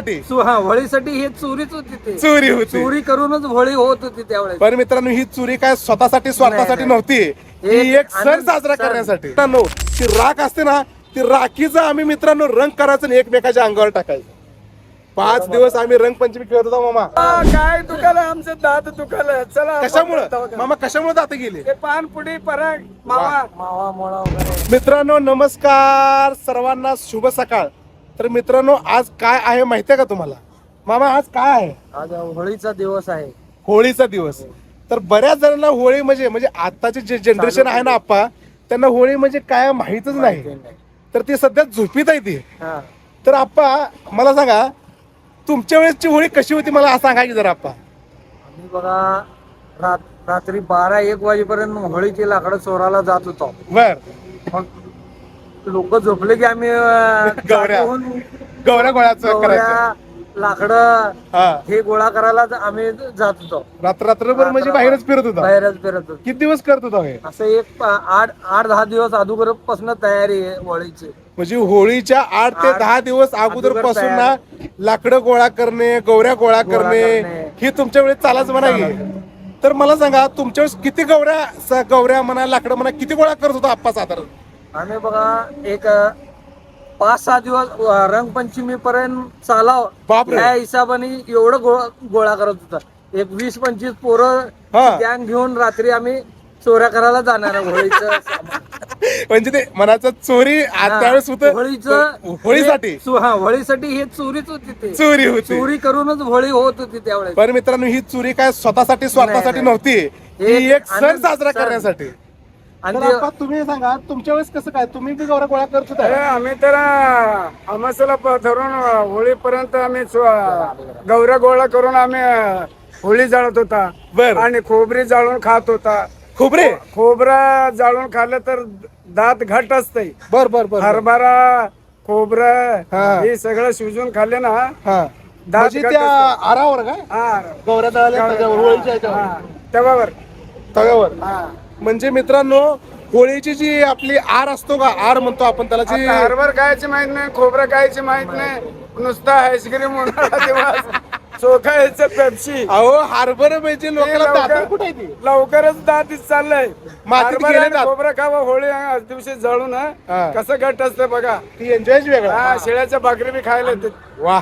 होळीसाठी चु- हा होळीसाठी हे चोरीच होती ते. चोरी होती. चोरी करूनच होळी होत होती त्यावेळेस. पण मित्रांनो ही चोरी काय स्वतःसाठी स्वार्थासाठी नाही. नव्हती. ही एक एक सण आनंद- साजरा सण. करण्यासाठी. मित्रांनो ती राख असते ना ती राखीचा आम्ही मित्रांनो रंग करायचं आणि एकमेकाच्या अंगावर टाकायचं. पाच दिवस आम्ही रंगपंचमी खेळत होतो मामा. काय दुखालं आमचं दात दुखालं चला कशामुळं? मामा कशामुळे जात गेले? पानपुडी पराग मावा. मावा मोळा वगैरे मित्रांनो नमस्कार. सर्वांना शुभ सकाळ. तर मित्रांनो आज काय आहे माहितीये का तुम्हाला? मामा आज काय आहे? आज होळीचा दिवस आहे. होळीचा दिवस. तर बऱ्याच जणांना होळी म्हणजे म्हणजे आताचे जे जनरेशन आहे ना आप्पा त्यांना होळी म्हणजे काय माहितच नाही. तर ती सध्या झोपीत आहे ती. हा. तर आप्पा मला सांगा तुमच्या वेळेसची होळी कशी होती मला सांगा की जरा आप्पा? आम्ही बघा रात- रात्री बारा एक वाजेपर्यंत होळीची लाकडं चोराला जात होतो. बर. मग लोक झोपले की आम्ही अं, गौऱ्या. गोळ्याचं करायचं. लाकडं हा. हे गोळा करायला आम्ही जात होतो. रात्र रात्रभर म्हणजे बाहेरच फिरत होता? बाहेरच फिरत होतो. किती दिवस करत होता हे? असं एक प- आठ आठ दहा दिवस अगोदरपासून तयारी आहे होळीची. म्हणजे होळीच्या आठ ते आठ दहा दिवस अगोदर अगोदरपासून ना. लाकडं गोळा करणे गौऱ्या गोळा गोळा करणे करणे. ही तुमच्या वेळेस चालाच म्हणा की. तर मला सांगा तुमच्या वेळेस किती गौऱ्या स- गौऱ्या म्हणा लाकडं म्हणा किती गोळा करत होता आप्पा साधारण? आम्ही बघा एक पाच सहा दिवस रंगपंचमी पर्यंत चालाव बापरे. त्या हिशोबाने एवढं गोळा गोळा करत होता एक वीस पंचवीस पोरं हा. गॅंग घेऊन रात्री आम्ही चोऱ्या करायला जाणार आहे होळीचं सामान. म्हणजे ते मनाचं चोरी आ-. त्यावेळेस होतं होळीचं होळीसाठी हे चो- हा होळीसाठी हे चोरीच होती ते चोरी होती चोरी करूनच होळी होत होती त्यावेळेस पण मित्रांनो ही चोरी काय स्वतःसाठी स्वार्थासाठी नाही. नव्हती ही एक एक सण आनंद- साजरा सण. करण्यासाठी आणि ते- तुम्ही सांगा तुमच्या वेळेस कसं काय? तुम्ही बी गौऱ्या गोळा करत अरे होता आम्ही तर अमासाला धरून होळीपर्यंत आम्ही स्व- गौऱ्या गोळा करून आम्ही अं, होळी जाळत होता. बर. आणि खोबरी जाळून खात होता. खोबरे? खोबरं जाळून खाल्लं तर दात घट असते बर बर बर हरभरा खोबरं हा. हे सगळं शिजून खाल्ले ना हा. दात म्हणजे त्या आरावर काय हा. गौऱ्या दळाल्या त्याच्यावर होळीच्या ह्याच्यावर. हा. तेव्हावर तव्यावर. हा. म्हणजे मित्रांनो होळीची जी आपली आर असतो का आर म्हणतो आपण त्याला जी आता हरभर खायची माहीत नाही खोबरं खायची माहीत नाही नुसता आईस्क्रीम उन्हाळा दिवस चोखा यायचं पेप्सी अहो हार्बर म्हणजे लोकांना लवकर- दात कुठे आहे ती? लवकरच दातीच चाललंय मातीत हरभरा गेले आणि दात. खोबरं खावं होळी हा दिवशी जळून हा. हा. कसं घट असतं बघा ती एन्जॉयच वेगळा हा शेळ्याच्या भाकरी बी खायला येते वा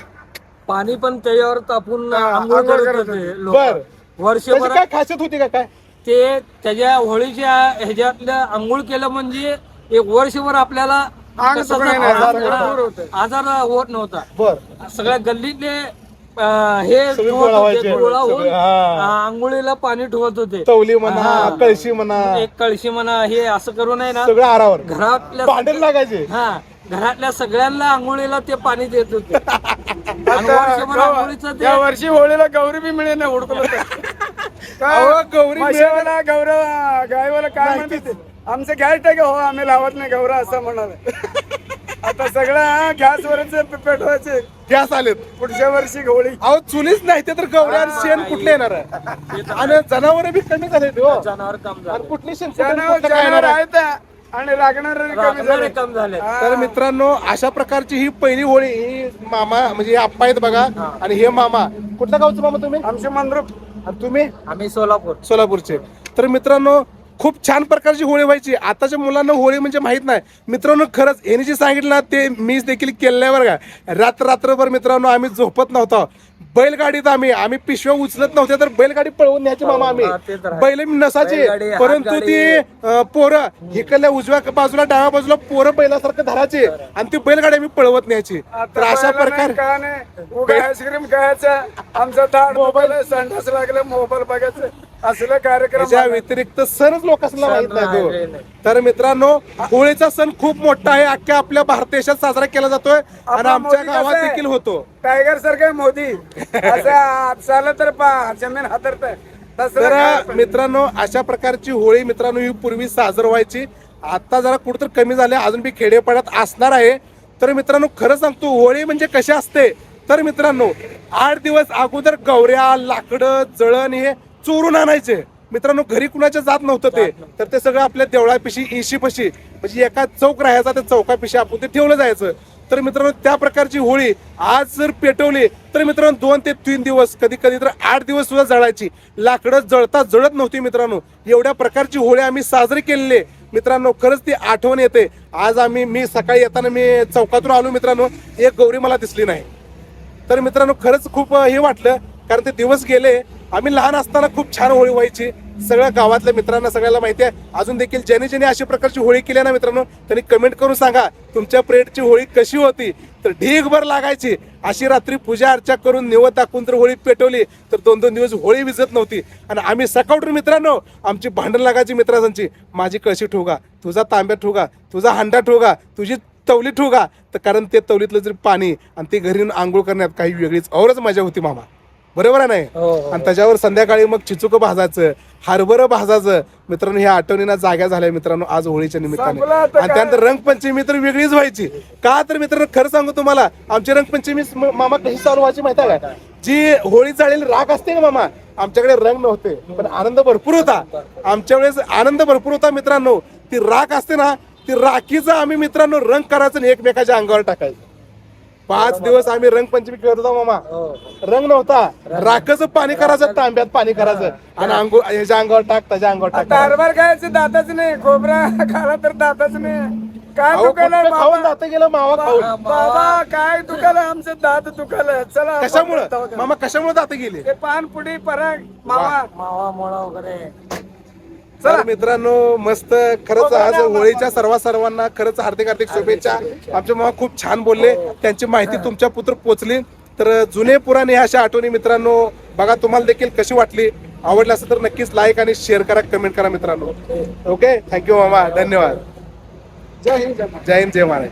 पाणी पण त्याच्यावर तापून हा, आंघोळ आंघोळ करत करत होते होते. लोक बर त्याची वर्षभर काय खासियत होती का काय ते त्याच्या होळीच्या ह्याच्यातल्या आंघोळ केलं म्हणजे एक वर्षभर आपल्याला अंग आजार सगळं दूर होतं. आजार होत नव्हता. बर. सगळ्या गल्लीतले अं, हे सगळे ठेवत गोळा होते, व्हायचे. गोळा होऊन सगळे, हा. अं, आंघोळीला पाणी ठेवत होते. तवली म्हणा हा. कळशी म्हणा. एक कळशी म्हणा हे असं करून आहे ना सगळं आरावर. घरातल्या भांडण लागायचे. हा. घरातल्या सगळ्यांना आंघोळीला ते पाणी देत होते. आणि वर्षभर आंघोळीचं या वर्षी होळीला गौरी बी मिळेल नाही हुडकलं अहो, गौरी मशावाला गौर गायवाला काय म्हणते ते? आमचं गॅस टाके हो आम्ही लावत नाही गौरा असं म्हणाले. आता सगळं गॅसवरच पेटवायचे गॅस आलेत. पुढच्या वर्षी होळी अहो चुलीच नाही ते तर गौऱ्या आणि शेण कुठले येणार आहे? आणि जनावर बी कमी झाले ते हो. जनावर कम झाले आणि कुठली शेण जनावर काय जनावर येणार आहे? आहेत आणि लागणार कमी झाले कम झाले तर मित्रांनो अशा प्रकारची ही पहिली होळी ही मामा म्हणजे हे आप्पा आहेत बघा आणि हे मामा. कुठल्या गावचं मामा तुम्ही? आमचे मंद्रुप. आणि तुम्ही? आम्ही सोलापूर. सोलापूरचे. तर मित्रांनो खूप छान प्रकारची होळी व्हायची. आताच्या मुलांना होळी म्हणजे माहीत नाही. मित्रांनो खरंच यांनी जे सांगितलं ना ते मीच देखील केल्यावर का. रात्र रात्रभर मित्रांनो आम्ही झोपत नव्हतो. बैलगाडीत आम्ही आम्ही पिशव्या उचलत नव्हत्या तर बैलगाडी पळवून न्यायची मामा आम्ही. बैल बैलगाडी, परंतु. ती पोरं इकडल्या उजव्या बाजूला डाव्या बाजूला पोरं बैलासारखं धरायचे आणि ती बैलगाडी आम्ही पळवत न्यायची तर अशा प्रकार आईस्क्रीम खायचं आमचा मोबाईल संडास लागले मोबाईल बघायचं असले कार्यक्रम त्याच्या व्यतिरिक्त सणच लोकांना माहीत नाही नाही, तो. तर मित्रांनो होळीचा सण खूप मोठा आहे. अख्ख्या आपल्या भारत देशात साजरा केला जातोय आणि आपला आमच्या मोदी गावात आहे? देखील होतो. टायगर सारखं मोदी. असं आपसाला तर पा जमीन हातरत तर मित्रांनो अशा प्रकारची होळी मित्रांनो ही पूर्वी साजर व्हायची. आता जरा कुठंतरी कमी झाले अजून बी खेडेपाड्यात असणार आहे. तर मित्रांनो खरं सांगतो होळी म्हणजे कशी असते? तर मित्रांनो आठ दिवस अगोदर गौऱ्या लाकडं जळण हे चोरून आणायचे. मित्रांनो घरी कुणाच्या जात नव्हतं ते. तर ते सगळं आपल्या देवळापिशी इशीपाशी म्हणजे एका चौक राहायचा त्या चौकापिशी आपण ते ठेवलं जायचं. तर मित्रांनो त्या प्रकारची होळी आज जर पेटवली तर मित्रांनो दोन ते तीन दिवस कधी कधी तर आठ दिवस सुद्धा जळायची. लाकडं जळता जळत नव्हती मित्रांनो. एवढ्या प्रकारची होळी आम्ही साजरी केलेली. मित्रांनो खरंच ती आठवण येते. आज आम्ही मी सकाळी येताना मी चौकातून आलो मित्रांनो एक गौरी मला दिसली नाही. तर मित्रांनो खरंच खूप हे वाटलं कारण ते दिवस गेले आम्ही लहान असताना खूप छान होळी व्हायची. सगळ्या गावातल्या मित्रांना सगळ्याला माहिती आहे. अजून देखील ज्याने ज्याने अशा प्रकारची होळी केली आहे ना मित्रांनो त्यांनी कमेंट करून सांगा तुमच्या प्रेडची होळी कशी होती? तर ढीगभर लागायची. अशी रात्री पूजा अर्चा करून निवत दाखवून जर होळी पेटवली तर दोन दोन दिवस होळी विजत नव्हती. आणि आम्ही सकाळून मित्रांनो आमची भांडण लागायची मित्रांची माझी कळशी ठोगा तुझा तांब्या ठोगा तुझा हांडा ठोगा तुझी तवली ठोगा तर कारण ते तवलीतलं जर पाणी आणि ते घरी येऊन आंघोळ करण्यात काही वेगळीच औरच मजा होती मामा. बरोबर आहे नाही हो, हो. आणि त्याच्यावर संध्याकाळी मग चिचुक भाजायचं हरभरं भाजायचं. मित्रांनो ह्या आठवणीना जाग्या झाल्या मित्रांनो आज होळीच्या निमित्ताने. आणि त्यानंतर रंगपंचमी तर वेगळीच व्हायची. का तर मित्रांनो खरं सांगू तुम्हाला आमची रंगपंचमी मामा कशी चालू व्हायची माहिती आहे का? जी होळी चालेली राग असते का मामा आमच्याकडे रंग नव्हते पण आनंद भरपूर होता. आमच्या वेळेस आनंद भरपूर होता मित्रांनो. ती राख असते ना ती राखीचा आम्ही मित्रांनो रंग करायचं आणि एकमेकाच्या अंगावर टाकायचं. पाच दिवस आम्ही रंगपंचमी खेळत होतो मामा. हो. रंग नव्हता. राखचं पाणी करायचं तांब्यात पाणी करायचं. आणि अंगो ह्याच्या अंगावर टाक त्याच्या अंगावर टाक. आता हरभर खायचं दाताच नाही. खोबरा खाला तर दाताच नाही. काय दुखायला खाऊन जातं गेलं मावा खाऊन. बाबा काय दुखायला आमचं दात दुखालं चला कशामुळं. मामा कशामुळे जातं गेले? ते पान पराग मावा. मावा मोळा वगैरे. तर मित्रांनो मस्त खरंच आज होळीच्या सर्व सर्वांना खरंच हार्दिक हार्दिक शुभेच्छा. आमचे मामा खूप छान बोलले. त्यांची माहिती तुमच्या पुत्र पोचली. तर जुने पुराणे ह्या अशा आठवणी मित्रांनो बघा तुम्हाला देखील कशी वाटली. आवडली असेल तर नक्कीच लाईक आणि शेअर करा कमेंट करा मित्रांनो. ओके थँक्यू मामा. धन्यवाद. जय हिंद जय हिंद जय महाराज.